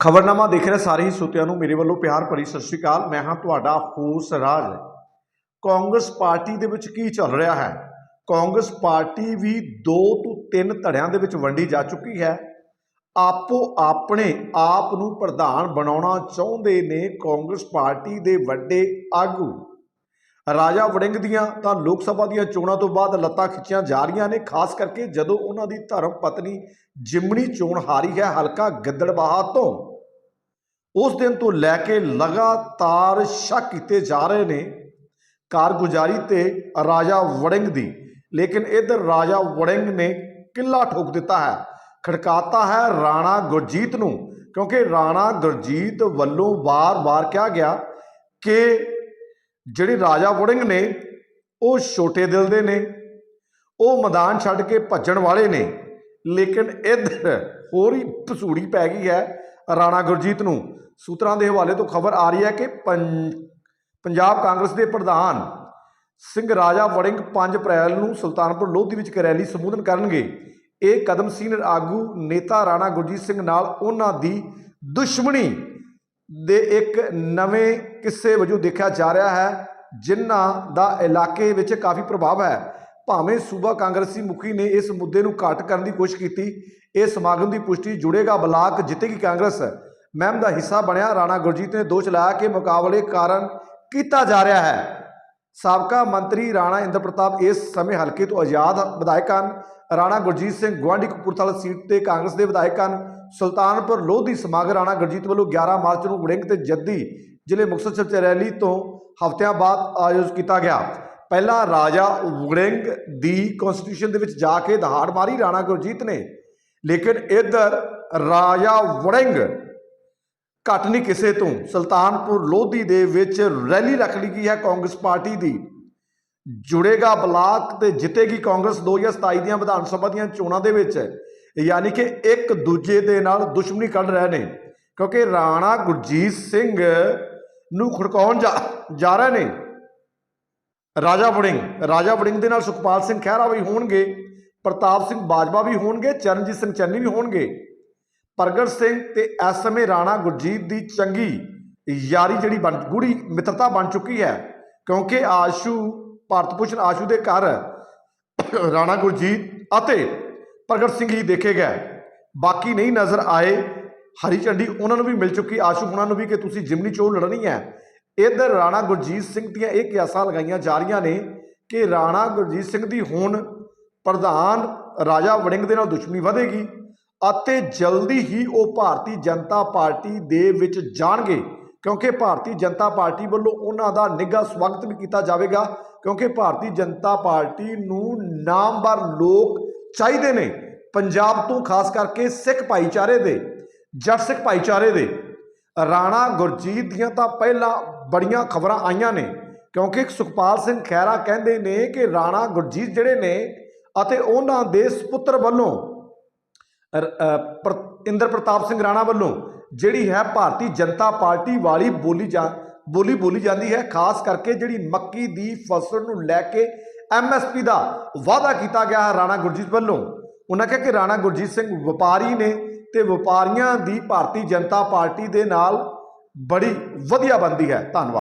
ਖਬਰਨਾਮਾ ਦੇਖ ਰਹੇ ਸਾਰੇ ਹੀ ਸਰੋਤਿਆਂ ਨੂੰ ਮੇਰੇ ਵੱਲੋਂ ਪਿਆਰ ਭਰੀ ਸਤਿ ਸ਼੍ਰੀ ਅਕਾਲ। ਮੈਂ ਹਾਂ ਤੁਹਾਡਾ ਹੋਸ ਰਾਜ। ਕਾਂਗਰਸ ਪਾਰਟੀ ਦੇ ਵਿੱਚ ਕੀ ਚੱਲ ਰਿਹਾ ਹੈ? ਕਾਂਗਰਸ ਪਾਰਟੀ ਵੀ ਦੋ ਤੋਂ ਤਿੰਨ ਧੜਿਆਂ ਦੇ ਵਿੱਚ ਵੰਡੀ ਜਾ ਚੁੱਕੀ ਹੈ। ਆਪੋ ਆਪਣੇ ਆਪ ਨੂੰ ਪ੍ਰਧਾਨ ਬਣਾਉਣਾ ਚਾਹੁੰਦੇ ਨੇ ਕਾਂਗਰਸ ਪਾਰਟੀ ਦੇ ਵੱਡੇ ਆਗੂ। ਰਾਜਾ ਵੜਿੰਗ ਦੀਆਂ ਤਾਂ ਲੋਕ ਸਭਾ ਦੀਆਂ ਚੋਣਾਂ ਤੋਂ ਬਾਅਦ ਲੱਤਾਂ ਖਿੱਚੀਆਂ ਜਾ ਰਹੀਆਂ ਨੇ, ਖਾਸ ਕਰਕੇ ਜਦੋਂ ਉਹਨਾਂ ਦੀ ਧਰਮ ਪਤਨੀ ਜਿਮਣੀ ਚੋਣ ਹਾਰੀ ਹੈ ਹਲਕਾ ਗਿੱਦੜਬਾਹਾ ਤੋਂ। ਉਸ ਦਿਨ ਤੋਂ ਲੈ ਕੇ ਲਗਾਤਾਰ ਸ਼ੱਕ ਕੀਤੇ ਜਾ ਰਹੇ ਨੇ ਕਾਰਗੁਜ਼ਾਰੀ ਤੇ ਰਾਜਾ ਵੜਿੰਗ ਦੀ, ਲੇਕਿਨ ਇਧਰ ਰਾਜਾ ਵੜਿੰਗ ਨੇ ਕਿੱਲਾ ਠੋਕ ਦਿੱਤਾ ਹੈ, ਖੜਕਾਤਾ ਹੈ ਰਾਣਾ ਗੁਰਜੀਤ ਨੂੰ, ਕਿਉਂਕਿ ਰਾਣਾ ਗੁਰਜੀਤ ਵੱਲੋਂ ਵਾਰ-ਵਾਰ ਕਿਹਾ ਗਿਆ ਕਿ ਜਿਹੜੇ ਰਾਜਾ ਵੜਿੰਗ ਨੇ, ਉਹ ਛੋਟੇ ਦਿਲ ਦੇ ਨੇ, ਉਹ ਮੈਦਾਨ ਛੱਡ ਕੇ ਭੱਜਣ ਵਾਲੇ ਨੇ, ਲੇਕਿਨ ਇੱਧਰ ਹੋਰ ਹੀ ਪਸੂੜੀ ਪੈ ਗਈ ਹੈ ਰਾਣਾ ਗੁਰਜੀਤ ਨੂੰ। ਸੂਤਰਾਂ ਦੇ ਹਵਾਲੇ ਤੋਂ ਖਬਰ ਆ ਰਹੀ ਹੈ ਕਿ ਪੰ- ਪੰਜਾਬ ਕਾਂਗਰਸ ਦੇ ਪ੍ਰਧਾਨ ਸਿੰਘ ਰਾਜਾ ਵੜਿੰਗ 5 ਅਪ੍ਰੈਲ ਨੂੰ ਸੁਲਤਾਨਪੁਰ ਲੋਧੀ ਵਿੱਚ ਇੱਕ ਰੈਲੀ ਸੰਬੋਧਨ ਕਰਨਗੇ। ਇਹ ਕਦਮ ਸੀਨੀਅਰ ਆਗੂ ਨੇਤਾ ਰਾਣਾ ਗੁਰਜੀਤ ਸਿੰਘ ਨਾਲ ਉਹਨਾਂ ਦੀ ਦੁਸ਼ਮਣੀ ਦੇ ਇੱਕ ਨਵੇਂ ਕਿੱਸੇ ਵਜੋਂ ਦੇਖਿਆ ਜਾ ਰਿਹਾ ਹੈ, ਜਿਨ੍ਹਾਂ ਦਾ ਇਲਾਕੇ ਵਿੱਚ ਕਾਫੀ ਪ੍ਰਭਾਵ ਹੈ। ਭਾਵੇਂ ਸੂਬਾ ਕਾਂਗਰਸੀ ਮੁਖੀ ਨੇ ਇਸ ਮੁੱਦੇ ਨੂੰ ਘੱਟ ਕਰਨ ਦੀ ਕੋਸ਼ਿਸ਼ ਕੀਤੀ, ਇਹ ਸਮਾਗਮ ਦੀ ਪੁਸ਼ਟੀ ਜੁੜੇਗਾ ਬਲਾਕ ਜਿੱਤੇਗੀ ਕਾਂਗਰਸ। ਮਹਿਮ ਦਾ ਹਿੱਸਾ ਬਣਿਆ ਰਾਣਾ ਗੁਰਜੀਤ ਨੇ ਦੋਸ਼ ਲਾਇਆ ਕਿ ਮੁਕਾਬਲੇ ਕਾਰਨ ਕੀਤਾ ਜਾ ਰਿਹਾ ਹੈ। ਸਾਬਕਾ ਮੰਤਰੀ ਰਾਣਾ ਇੰਦਰ ਪ੍ਰਤਾਪ ਇਸ ਸਮੇਂ ਹਲਕੇ ਤੋਂ ਆਜ਼ਾਦ ਵਿਧਾਇਕ ਹਨ। ਰਾਣਾ ਗੁਰਜੀਤ ਸਿੰਘ ਗੁਆਂਢੀ ਕਪੂਰਥਲਾ ਸੀਟ ਤੇ ਕਾਂਗਰਸ ਦੇ ਵਿਧਾਇਕ ਹਨ। ਸੁਲਤਾਨਪੁਰ ਲੋਧੀ ਸਮਾਗਮ ਰਾਣਾ ਗੁਰਜੀਤ ਵੱਲੋਂ 11 ਮਾਰਚ ਨੂੰ ਵੜਿੰਗ ਤੇ ਜੱਦੀ ਜ਼ਿਲ੍ਹੇ ਮੁਕਤਸਰ ਸਾਹਿਬ 'ਚ ਰੈਲੀ ਤੋਂ ਹਫ਼ਤਿਆਂ ਬਾਅਦ ਆਯੋਜਿਤ ਕੀਤਾ ਗਿਆ। ਪਹਿਲਾਂ ਰਾਜਾ ਵੜਿੰਗ ਦੀ ਕਨਸਟੀਟਿਊਸ਼ਨ ਦੇ ਵਿੱਚ ਜਾ ਕੇ ਦਹਾੜ ਮਾਰੀ ਰਾਣਾ ਗੁਰਜੀਤ ਨੇ। ਲੇਕਿਨ ਇੱਧਰ ਰਾਜਾ ਵੜਿੰਗ ਘੱਟ ਨਹੀਂ ਕਿਸੇ ਤੋਂ। ਸੁਲਤਾਨਪੁਰ ਲੋਧੀ ਦੇ ਵਿੱਚ ਰੈਲੀ ਰੱਖ ਲਈ ਗਈ ਹੈ ਕਾਂਗਰਸ ਪਾਰਟੀ ਦੀ। ਜੁੜੇਗਾ ਬਲਾਕ ਤੇ ਜਿੱਤੇਗੀ ਕਾਂਗਰਸ 2027 ਦੀਆਂ ਵਿਧਾਨ ਸਭਾ ਦੀਆਂ ਚੋਣਾਂ ਦੇ ਵਿੱਚ। ਯਾਨੀ ਕਿ ਇੱਕ ਦੂਜੇ ਦੇ ਨਾਲ ਦੁਸ਼ਮਣੀ ਕੱਢ ਰਹੇ ਨੇ, ਕਿਉਂਕਿ ਰਾਣਾ ਗੁਰਜੀਤ ਸਿੰਘ ਨੂੰ ਖੜਕਾਉਣ ਜਾ ਜਾ ਰਹੇ ਨੇ। ਰਾਜਾ ਵੜਿੰਗ ਰਾਜਾ ਵੜਿੰਗ ਦੇ ਨਾਲ ਸੁਖਪਾਲ ਸਿੰਘ ਖਹਿਰਾ ਵੀ ਹੋਣਗੇ, ਪ੍ਰਤਾਪ ਸਿੰਘ ਬਾਜਵਾ ਵੀ ਹੋਣਗੇ, ਚਰਨਜੀਤ ਸਿੰਘ ਚੰਨੀ ਵੀ ਹੋਣਗੇ। ਪ੍ਰਗਟ ਸਿੰਘ ਤੇ ਇਸ ਸਮੇਂ ਰਾਣਾ ਗੁਰਜੀਤ ਦੀ ਚੰਗੀ ਯਾਰੀ ਜਿਹੜੀ ਬਣ ਗੂੜੀ ਮਿੱਤਰਤਾ ਬਣ ਚੁੱਕੀ ਹੈ, ਕਿਉਂਕਿ ਆਸ਼ੂ, ਭਾਰਤ ਭੂਸ਼ਣ ਆਸ਼ੂ ਦੇ ਘਰ ਰਾਣਾ ਗੁਰਜੀਤ ਅਤੇ ਪ੍ਰਗਟ ਸਿੰਘ ਹੀ ਦੇਖੇ ਗਏ। ਬਾਕੀ ਨਹੀਂ ਨਜ਼ਰ ਆਏ। ਹਰੀ ਝੰਡੀ ਉਹਨਾਂ ਨੂੰ ਵੀ ਮਿਲ ਚੁੱਕੀ। ਆਸ਼ੂ ਉਹਨਾਂ ਨੂੰ ਵੀ ਕਿ ਤੁਸੀਂ ਜਿਮਨੀ ਚੋਣ ਲੜਨੀ ਹੈ। ਇਧਰ ਰਾਣਾ ਗੁਰਜੀਤ ਸਿੰਘ ਦੀਆਂ ਇਹ ਕਿਆਸਾਂ ਲਗਾਈਆਂ ਜਾ ਰਹੀਆਂ ਨੇ ਕਿ ਰਾਣਾ ਗੁਰਜੀਤ ਸਿੰਘ ਦੀ ਹੁਣ ਪ੍ਰਧਾਨ ਰਾਜਾ ਵੜਿੰਗ ਦੇ ਨਾਲ ਦੁਸ਼ਮਣੀ ਵਧੇਗੀ ਅਤੇ ਜਲਦੀ ਹੀ ਉਹ ਭਾਰਤੀ ਜਨਤਾ ਪਾਰਟੀ ਦੇ ਵਿੱਚ ਜਾਣਗੇ ਕਿਉਂਕਿ ਭਾਰਤੀ ਜਨਤਾ ਪਾਰਟੀ ਵੱਲੋਂ ਉਹਨਾਂ ਦਾ ਨਿੱਘਾ ਸਵਾਗਤ ਵੀ ਕੀਤਾ ਜਾਵੇਗਾ ਕਿਉਂਕਿ ਭਾਰਤੀ ਜਨਤਾ ਪਾਰਟੀ ਨੂੰ ਨਾਮਵਰ ਲੋਕ ਚਾਹੀਦੇ ਨੇ ਪੰਜਾਬ ਤੋਂ, ਖਾਸ ਕਰਕੇ ਸਿੱਖ ਭਾਈਚਾਰੇ ਦੇ, ਜੱਟ ਸਿੱਖ ਭਾਈਚਾਰੇ ਦੇ। ਰਾਣਾ ਗੁਰਜੀਤ ਦੀਆਂ ਤਾਂ ਪਹਿਲਾਂ ਬੜੀਆਂ ਖਬਰਾਂ ਆਈਆਂ ਨੇ, ਕਿਉਂਕਿ ਸੁਖਪਾਲ ਸਿੰਘ ਖਹਿਰਾ ਕਹਿੰਦੇ ਨੇ ਕਿ ਰਾਣਾ ਗੁਰਜੀਤ ਜਿਹੜੇ ਨੇ ਅਤੇ ਉਹਨਾਂ ਦੇ ਸੁਪੁੱਤਰ ਵੱਲੋਂ ਇੰਦਰ ਪ੍ਰਤਾਪ ਸਿੰਘ ਰਾਣਾ ਵੱਲੋਂ ਜਿਹੜੀ ਹੈ ਭਾਰਤੀ ਜਨਤਾ ਪਾਰਟੀ ਵਾਲੀ ਬੋਲੀ ਜਾ, ਬੋਲੀ ਬੋਲੀ ਜਾਂਦੀ ਹੈ, ਖਾਸ ਕਰਕੇ ਜਿਹੜੀ ਮੱਕੀ ਦੀ ਫਸਲ ਨੂੰ ਲੈ ਕੇ ਐਮਐਸਪੀ ਦਾ ਵਾਅਦਾ ਕੀਤਾ ਗਿਆ ਹੈ ਰਾਣਾ ਗੁਰਜੀਤ ਵੱਲੋਂ। ਉਹਨਾਂ ਕਿਹਾ ਕਿ ਰਾਣਾ ਗੁਰਜੀਤ ਸਿੰਘ ਵਪਾਰੀ ਨੇ ਤੇ ਵਪਾਰੀਆਂ ਦੀ ਭਾਰਤੀ ਜਨਤਾ ਪਾਰਟੀ ਦੇ ਨਾਲ ਬੜੀ ਵਧੀਆ ਬੰਦੀ ਹੈ। ਧੰਨਵਾਦ।